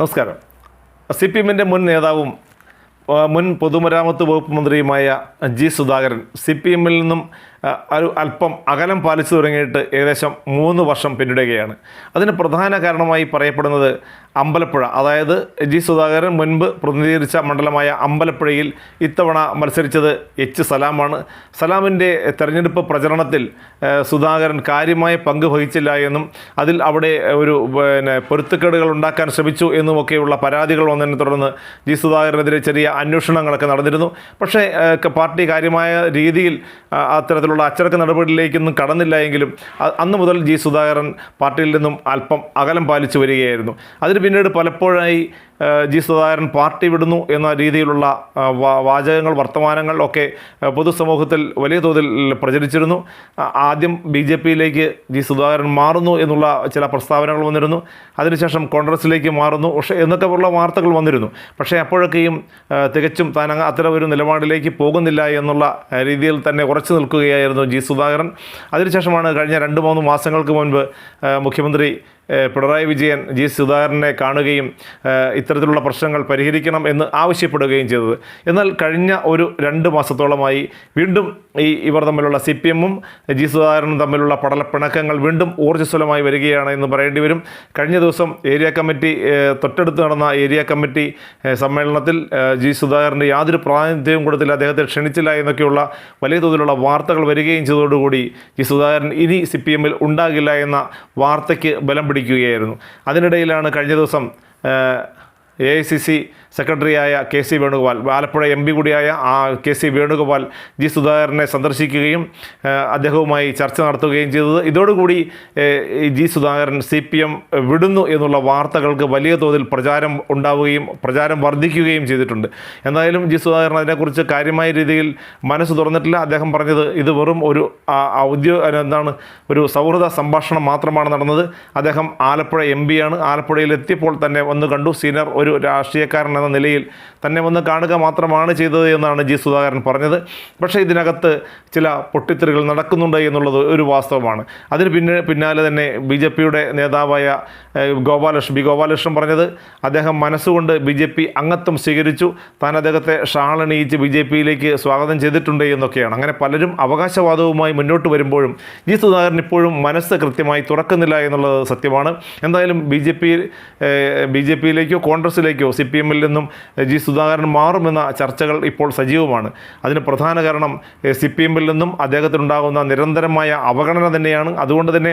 നമസ്കാരം. C P എമ്മിന്റെ മുൻ നേതാവും മുൻ പൊതുമരാമത്ത് വകുപ്പ് മന്ത്രിയുമായ ജി സുധാകരൻ സി പി എമ്മിൽ നിന്നും ഒരു അല്പം അകലം പാലിച്ചു തുടങ്ങിയിട്ട് ഏകദേശം മൂന്ന് വർഷം പിന്നിടുകയാണ്. അതിന് പ്രധാന കാരണമായി പറയപ്പെടുന്നത് അമ്പലപ്പുഴ. അതായത് ജി സുധാകരൻ മുൻപ് പ്രതിനിധീകരിച്ച മണ്ഡലമായ അമ്പലപ്പുഴയിൽ ഇത്തവണ മത്സരിച്ചത് എച്ച് സലാമാണ്. സലാമിന്റെ തെരഞ്ഞെടുപ്പ് പ്രചരണത്തിൽ സുധാകരൻ കാര്യമായ പങ്ക് വഹിച്ചില്ല എന്നും അതിൽ അവിടെ ഒരു പിന്നെ പൊരുത്തക്കേടുകൾ ഉണ്ടാക്കാൻ ശ്രമിച്ചു എന്നുമൊക്കെയുള്ള പരാതികൾ വന്നതിനെ തുടർന്ന് ജി സുധാകരനെതിരെ ചെറിയ അന്വേഷണങ്ങളൊക്കെ നടന്നിരുന്നു. പക്ഷേ പാർട്ടി കാര്യമായ രീതിയിൽ ആ, അത്തരത്തിലുള്ള അച്ചടക്ക നടപടിയിലേക്കൊന്നും കടന്നില്ല എങ്കിലും അന്ന് മുതൽ ജി സുധാകരൻ പാർട്ടിയിൽ നിന്നും അല്പം അകലം പാലിച്ചു വരികയായിരുന്നു. അതിന് പിന്നീട് പലപ്പോഴായി ജി സുധാകരൻ പാർട്ടി വിടുന്നു എന്ന രീതിയിലുള്ള വാചകങ്ങൾ വർത്തമാനങ്ങൾ ഒക്കെ പൊതുസമൂഹത്തിൽ വലിയ തോതിൽ പ്രചരിച്ചിരുന്നു. ആദ്യം ബി ജെ പിയിലേക്ക് ജി സുധാകരൻ മാറുന്നു എന്നുള്ള ചില പ്രസ്താവനകൾ വന്നിരുന്നു. അതിനുശേഷം കോൺഗ്രസിലേക്ക് മാറുന്നു. പക്ഷേ എന്നൊക്കെ ഉള്ള വാർത്തകൾ വന്നിരുന്നു. പക്ഷേ അപ്പോഴൊക്കെയും തികച്ചും താൻ അത്തരം ഒരു നിലപാടിലേക്ക് പോകുന്നില്ല എന്നുള്ള രീതിയിൽ തന്നെ ഉറച്ചു നിൽക്കുകയായിരുന്നു ജി സുധാകരൻ. അതിനുശേഷമാണ് കഴിഞ്ഞ രണ്ട് മൂന്ന് മാസങ്ങൾക്ക് മുൻപ് മുഖ്യമന്ത്രി പിണറായി വിജയൻ ജി സുധാകരനെ കാണുകയും ഇത്തരത്തിലുള്ള പ്രശ്നങ്ങൾ പരിഹരിക്കണം എന്ന് ആവശ്യപ്പെടുകയും ചെയ്തത്. എന്നാൽ കഴിഞ്ഞ ഒരു രണ്ട് മാസത്തോളമായി വീണ്ടും ഈ ഇവർ തമ്മിലുള്ള സി പി എമ്മും ജി സുധാകരനും തമ്മിലുള്ള പടലപ്പിണക്കങ്ങൾ വീണ്ടും ഊർജസ്വലമായി വരികയാണ് എന്ന് പറയേണ്ടി വരും. കഴിഞ്ഞ ദിവസം ഏരിയ കമ്മിറ്റി തൊട്ടടുത്ത് നടന്ന ഏരിയ കമ്മിറ്റി സമ്മേളനത്തിൽ ജി സുധാകരന്റെ യാതൊരു പ്രാതിനിധ്യവും കൊടുത്തില്ല അദ്ദേഹത്തെ ക്ഷണിച്ചില്ല എന്നൊക്കെയുള്ള വലിയ തോതിലുള്ള വാർത്തകൾ വരികയും ചെയ്തതോടുകൂടി ജി സുധാകരൻ ഇനി സി പി എമ്മിൽ ഉണ്ടാകില്ല എന്ന വാർത്തയ്ക്ക് ബലം പിടിക്കുകയായിരുന്നു അതിനിടയിലാണ് കഴിഞ്ഞ ദിവസം എ ഐ സി സി സെക്രട്ടറിയായ K C Venugopal Alappuzha M P കൂടിയായ ആ കെ സി വേണുഗോപാൽ ജി സുധാകരനെ സന്ദർശിക്കുകയും അദ്ദേഹവുമായി ചർച്ച നടത്തുകയും ചെയ്തത്. ഇതോടുകൂടി G Sudhakaran C P M വിടുന്നു എന്നുള്ള വാർത്തകൾക്ക് വലിയ തോതിൽ പ്രചാരം ഉണ്ടാവുകയും പ്രചാരം വർദ്ധിക്കുകയും ചെയ്തിട്ടുണ്ട്. എന്തായാലും ജി സുധാകരൻ അതിനെക്കുറിച്ച് കാര്യമായ രീതിയിൽ മനസ്സ് തുറന്നിട്ടില്ല. അദ്ദേഹം പറഞ്ഞത് ഇത് വെറും ഒരു ഔദ്യോഗിക എന്താണ് ഒരു സൗഹൃദ സംഭാഷണം മാത്രമാണ് നടന്നത്. അദ്ദേഹം ആലപ്പുഴ എം പിയാണ് ആലപ്പുഴയിൽ എത്തിയപ്പോൾ തന്നെ വന്ന് കണ്ടു. സീനിയർ ഒരു രാഷ്ട്രീയക്കാരൻ എന്ന നിലയിൽ തന്നെ വന്ന് കാണുക മാത്രമാണ് ചെയ്തത് എന്നാണ് ജി സുധാകരൻ പറഞ്ഞത്. പക്ഷേ ഇതിനകത്ത് ചില പൊട്ടിത്തെറികൾ നടക്കുന്നുണ്ട് എന്നുള്ളത് ഒരു വാസ്തവമാണ്. അതിന് പിന്നെ പിന്നാലെ തന്നെ ബി ജെ പിയുടെ നേതാവായ ഗോപാലകൃഷ്ണൻ ബി ഗോപാലകൃഷ്ണൻ പറഞ്ഞത് അദ്ദേഹം മനസ്സുകൊണ്ട് ബി ജെ പി അംഗത്വം സ്വീകരിച്ചു. താൻ അദ്ദേഹത്തെ ഷാളണിയിച്ച് ബി ജെ പിയിലേക്ക് സ്വാഗതം ചെയ്തിട്ടുണ്ട് എന്നൊക്കെയാണ്. അങ്ങനെ പലരും അവകാശവാദവുമായി മുന്നോട്ട് വരുമ്പോഴും ജി സുധാകരൻ ഇപ്പോഴും മനസ്സ് കൃത്യമായി തുറക്കുന്നില്ല എന്നുള്ളത് സത്യമാണ്. എന്തായാലും B J P B J പിയിലേക്കോ കോൺഗ്രസിലേക്കോ സി പി എമ്മിൽ നിന്നും ജി സുധാകരൻ മാറുമെന്ന ചർച്ചകൾ ഇപ്പോൾ സജീവമാണ്. അതിന് പ്രധാന കാരണം സി പി എമ്മിൽ നിന്നും അദ്ദേഹത്തിനുണ്ടാകുന്ന നിരന്തരമായ അവഗണന തന്നെയാണ്. അതുകൊണ്ട് തന്നെ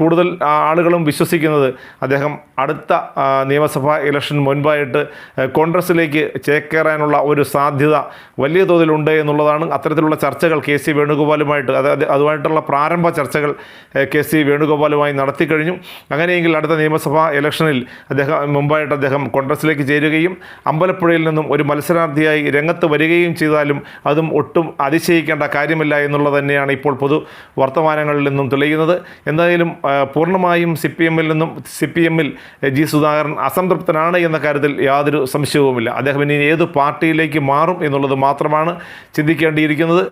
കൂടുതൽ ആളുകളും വിശ്വസിക്കുന്നത് അദ്ദേഹം അടുത്ത നിയമസഭാ ഇലക്ഷൻ മുൻപായിട്ട് കോൺഗ്രസ്സിലേക്ക് ചേക്കേറാനുള്ള ഒരു സാധ്യത വലിയ തോതിലുണ്ട് എന്നുള്ളതാണ് അത്തരത്തിലുള്ള ചർച്ചകൾ കെ സി വേണുഗോപാലുമായിട്ട് അതായത് അതുമായിട്ടുള്ള പ്രാരംഭ ചർച്ചകൾ കെ സി വേണുഗോപാലുമായി നടത്തിക്കഴിഞ്ഞു. അങ്ങനെയെങ്കിൽ അടുത്ത നിയമസഭാ ഇലക്ഷനിൽ അദ്ദേഹം മുമ്പായിട്ട് അദ്ദേഹം കോൺഗ്രസിലേക്ക് ചേരുകയും അമ്പലപ്പുഴയിൽ നിന്നും ഒരു മത്സരാർത്ഥിയായി രംഗത്ത് വരികയും ചെയ്താലും അതും ഒട്ടും അതിശയിക്കേണ്ട കാര്യമില്ല എന്നുള്ളത് തന്നെയാണ് ഇപ്പോൾ പൊതു വർത്തമാനങ്ങളിൽ നിന്നും തെളിയുന്നത്. എന്തായാലും പൂർണമായും സി പി എമ്മിൽ നിന്നും സി പി എമ്മിൽ ജി സുധാകരൻ അസംതൃപ്തനാണ് എന്ന കാര്യത്തിൽ യാതൊരു സംശയവുമില്ല. അദ്ദേഹം ഇനി ഏത് പാർട്ടിയിലേക്ക് മാറും എന്നുള്ളത് മാത്രമാണ് ചിന്തിക്കേണ്ടിയിരിക്കുന്നത്.